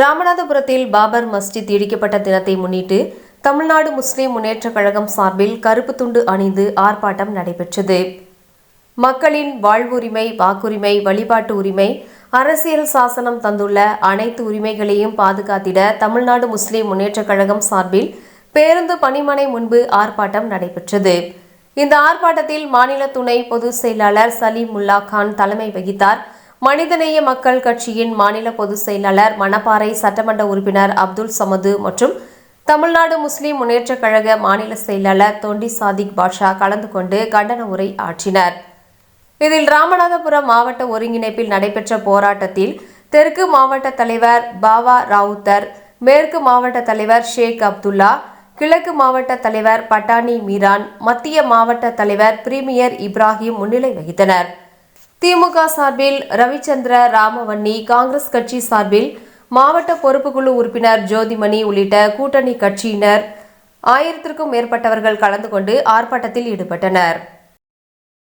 ராமநாதபுரத்தில் பாபர் மஸ்ஜித் இடிக்கப்பட்ட தினத்தை முன்னிட்டு தமிழ்நாடு முஸ்லிம் முன்னேற்றக் கழகம் சார்பில் கருப்பு துண்டு அணிந்து ஆர்ப்பாட்டம் நடைபெற்றது. மக்களின் வாழ்வுரிமை வாக்குரிமை வழிபாட்டு உரிமை அரசியல் சாசனம் தந்துள்ள அனைத்து உரிமைகளையும் பாதுகாத்திட தமிழ்நாடு முஸ்லிம் முன்னேற்றக் கழகம் சார்பில் பேருந்து பணிமனை முன்பு ஆர்ப்பாட்டம் நடைபெற்றது. இந்த ஆர்ப்பாட்டத்தில் மாநில துணை பொதுச் செயலாளர் சலீம் முல்லா கான் தலைமை வகித்தார். மனிதநேய மக்கள் கட்சியின் மாநில பொதுச் செயலாளர் மணப்பாறை சட்டமன்ற உறுப்பினர் அப்துல் சமது மற்றும் தமிழ்நாடு முஸ்லிம் முன்னேற்றக் கழக மாநில செயலாளர் தொண்டி சாதிக் பாஷா கலந்து கொண்டு கண்டன உரை ஆற்றினர். இதில் ராமநாதபுரம் மாவட்ட ஒருங்கிணைப்பில் நடைபெற்ற போராட்டத்தில் தெற்கு மாவட்ட தலைவர் பாவா ராவுத்தர் மேற்கு மாவட்ட தலைவர் ஷேக் அப்துல்லா கிழக்கு மாவட்ட தலைவர் பட்டானி மீரான் மத்திய மாவட்ட தலைவர் பிரீமியர் இப்ராஹிம் முன்னிலை வகித்தனர். திமுக சார்பில் ரவிச்சந்திர ராமவன்னி காங்கிரஸ் கட்சி சார்பில் மாவட்ட பொறுப்புக்குழு உறுப்பினர் ஜோதிமணி உள்ளிட்ட கூட்டணி கட்சியினர் ஆயிரத்திற்கும் மேற்பட்டவர்கள் கலந்து கொண்டு ஆர்ப்பாட்டத்தில் ஈடுபட்டனர்.